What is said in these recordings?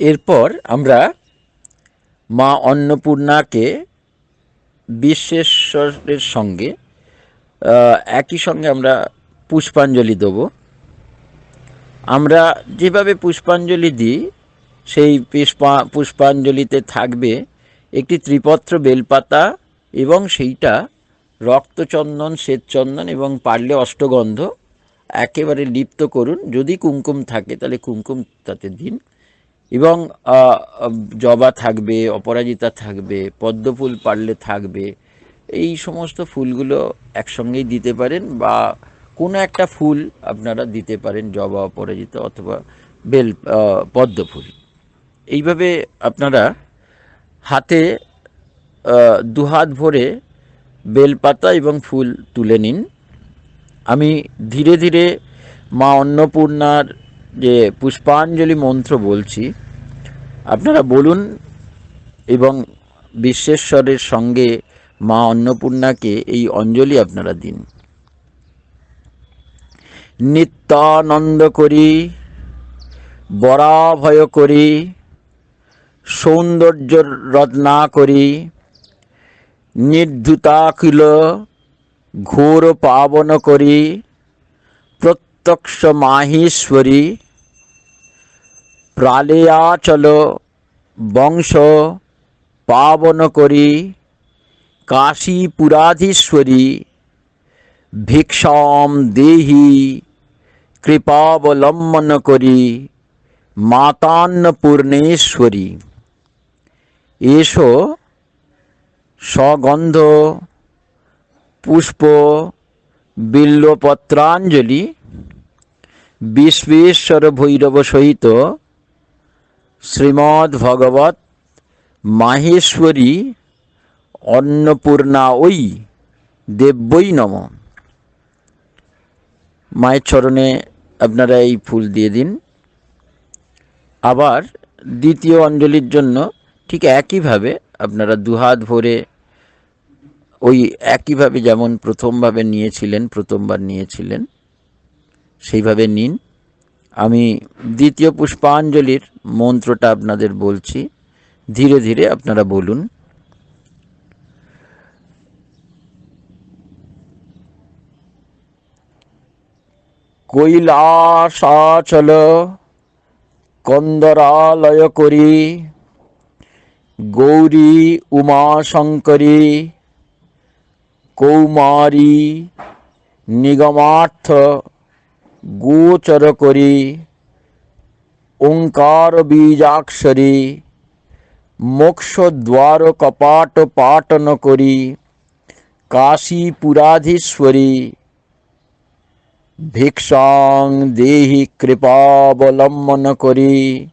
এরপর আমরা মা অন্নপূর্ণাকে বিশ্বেশ্বরের সঙ্গে একই সঙ্গে আমরা পুষ্পাঞ্জলি দেবো। আমরা যেভাবে পুষ্পাঞ্জলি দিই, সেই পুষ্পা, পুষ্পাঞ্জলিতে থাকবে একটি ত্রিপত্র বেলপাতা এবং সেইটা রক্তচন্দন, শ্বেতচন্দন এবং পারলে অষ্টগন্ধ একেবারে লিপ্ত করুন। যদি কুমকুম থাকে তাহলে কুমকুম তাতে দিন। এবং জবা থাকবে অপরাজিতা থাকবে পদ্মফুল পারলে থাকবে এই সমস্ত ফুলগুলো একসঙ্গেই দিতে পারেন বা কোনো একটা ফুল আপনারা দিতে পারেন জবা অপরাজিতা অথবা বেল আহ, পদ্ম ফুল এইভাবে আপনারা হাতে দুহাত ভরে বেলপাতা এবং ফুল তুলে নিন। আমি ধীরে ধীরে মা অন্নপূর্ণার যে পুষ্পাঞ্জলি মন্ত্র বলছি, আপনারা বলুন এবং বিশ্বেশ্বরের সঙ্গে মা অন্নপূর্ণাকে এই অঞ্জলি আপনারা দিন। নিত্যানন্দ করি, বরাভয় করি, সৌন্দর্য রত্না করি নির্ধুতাকিল ঘোর পাবন করি, প্রত্যক্ষ মাহেশ্বরী প্রালেয়াচল বংশ, পাবন করি কাশীপুরাধীশ্বরী ভিক্ষাম দেহি, কৃপাবলম্বন করি মাতান্নপূর্ণেশ্বরী এসো, সগন্ধ, পুষ্প বিল্বপত্রাঞ্জলি বিশ্বেশ্বর ভৈরব সহিত শ্রীমদ্ ভগবত মাহেশ্বরী অন্নপূর্ণা ওই দেব্যই নম। মায়ের চরণে আপনারা এই ফুল দিয়ে দিন। আবার দ্বিতীয় অঞ্জলির জন্য ঠিক একইভাবে আপনারা দুহাত ভরে ওই একইভাবে যেমন প্রথমভাবে নিয়েছিলেন, প্রথমবার নিয়েছিলেন, সেইভাবে নিন। আমি দ্বিতীয় পুষ্পাঞ্জলির মন্ত্রটা আপনাদের বলছি। ধীরে ধীরে আপনারা বলুন। কৈলাসাচল কন্দরালয় করি, গৌরী উমাশঙ্করী, কৌমারী নিগমার্থ গোচর করি, ওঙ্কার বীজাক্ষরী, মোক্ষদ্বার কপাট পাটন করি, কাশীপুরাধীশ্বরী। ভিক্ষাং দেহি কৃপাবলম্বন করি,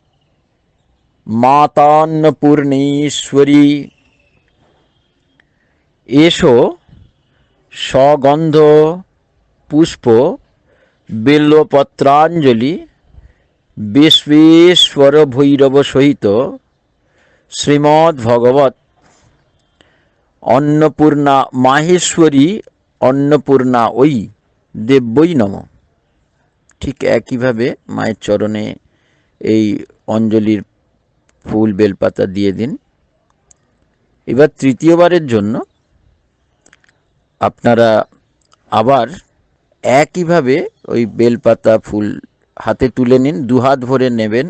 মাতান্নপূর্ণেশ্বরী। এসো, সগন্ধ, পুষ্প বিল্বপত্রাঞ্জলি বিশ্বেশ্বর ভৈরব সহিত শ্রীমদ্ ভগবত অন্নপূর্ণা মাহেশ্বরী অন্নপূর্ণা ওই দেব্যই নম। ঠিক একইভাবে মায়ের চরণে এই অঞ্জলির ফুল বেলপাতা দিয়ে দিন। এবার তৃতীয়বারের জন্য আপনারা আবার একইভাবে ওই বেলপাতা ফুল হাতে তুলে নিন, দুহাত ভরে নেবেন।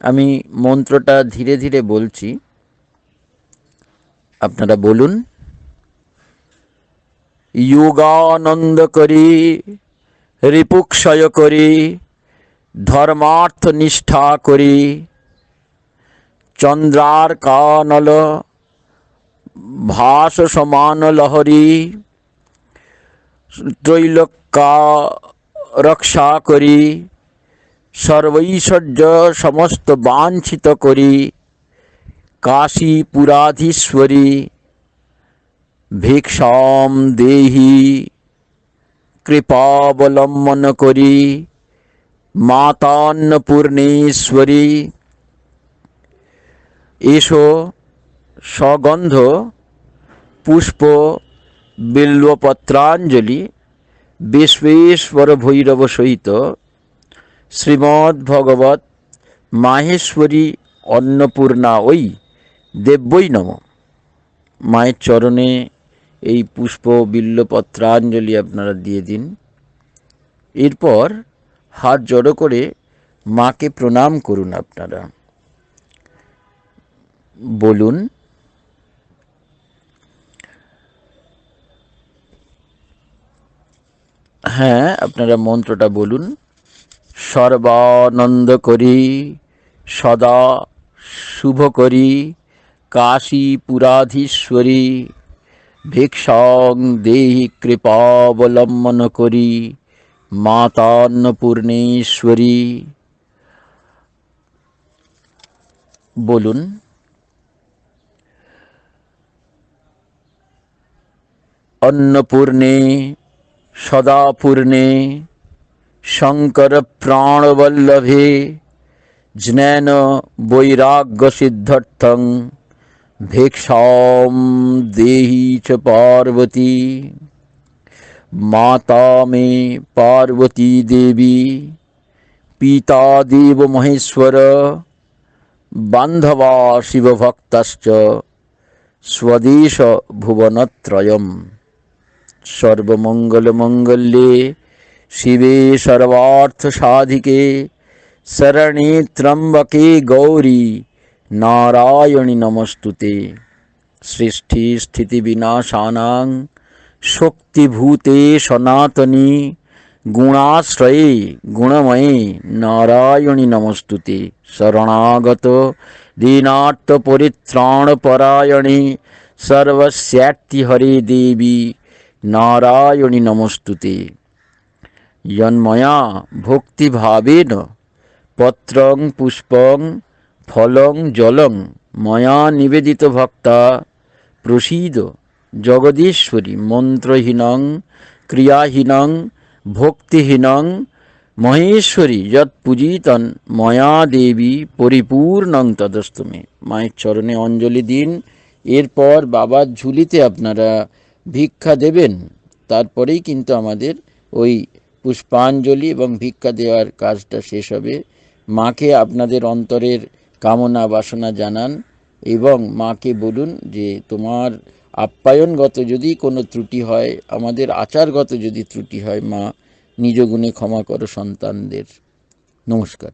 আমি মন্ত্রটা ধীরে ধীরে বলছি। আপনারা বলুন যোগানন্দ করি, রিপুক্ষয় করি ধর্মার্থ নিষ্ঠা করি চন্দ্রার কানল ভাস সমান লহরী ত্রৈলোক্যা রক্ষা করি সর্বৈশ্বর্য সমস্ত বাঞ্ছিত করি কাশীপুরাধীশ্বরী, ভিক্ষাম দেহি কৃপাবলম্বন করি মাতান্নপূর্ণেশ্বরী। এসো, সগন্ধ, পুষ্প বিল্বপত্রাঞ্জলি বিশ্বেশ্বর ভৈরব সহিত শ্রীমদ্ ভগবত মাহেশ্বরী অন্নপূর্ণা ওই দেব্যই নম। মায়ের চরণে এই পুষ্প বিল্লপত্রাঞ্জলি আপনারা দিয়ে দিন। এরপর হাত জড়ো করে মাকে প্রণাম করুন আপনারা। বলুন হ্যাঁ আপনারা মন্ত্রটা বলুন। সর্বানন্দ করি, সদা শুভ করি, কাশী পুরাধীশ্বরী, ভিক্ষং দেহি কৃপাবলম্বন করি, মাতান্নপূর্ণেশ্বরী। বলুন। অন্নপূর্ণে সদাপূর্ণে শঙ্কর প্রাণবল্লভে জ্ঞান বৈরাগ্য সিদ্ধার্থং ভিক্ষাম দেহি চ পার্বতী। মাতা মে পার্বতী দেবী, পিতা দেব মহেশ্বর, বান্ধবা শিবভক্তশ্চ, স্বদেশ ভুবনত্রয়ম। সর্বমঙ্গলমঙ্গল্যে শিবে সর্বার্থসাধিকে, শরণে ত্রম্বকে গৌরী নারায়ণী নমস্তুতে। সৃষ্টি স্থিতি বিনাশানাং শক্তিভূতে সনাতনী, গুণাশ্রয়ে গুণময়ে নারায়ণী নমস্তুতে। শরণাগত দীনার্থ পরিত্রাণ পরায়ণে সর্বস্যাত্তি হরে দেবী নারায়ণী নমস্তুতে। যন্ময়া ভক্তিভাবেন পত্রং পুষ্পং ফলং জলং। ময়া নিবেদিত ভক্তা প্রসীদ জগদীশ্বরী। মন্ত্রহীনং, ক্রিয়াহীনং, ভক্তিহীনং। মহেশ্বরী যৎ পূজিতন ময়া দেবী, পরিপূর্ণং তদস্তমে। মায়ের চরণে অঞ্জলি দিন। এরপর বাবার ঝুলিতে আপনারা ভিক্ষা দেবেন, তারপরেই কিন্তু আমাদের ওই পুষ্পাঞ্জলি এবং ভিক্ষা দেওয়ার কাজটা শেষ হবে। মাকে আপনাদের অন্তরের কামনা বাসনা জানান এবং মাকে বলুন যে, তোমার আপ্যায়নগত যদি কোনো ত্রুটি হয়, আমাদের আচারগত যদি ত্রুটি হয়, মা, নিজ গুণে ক্ষমা করো সন্তানদের। নমস্কার।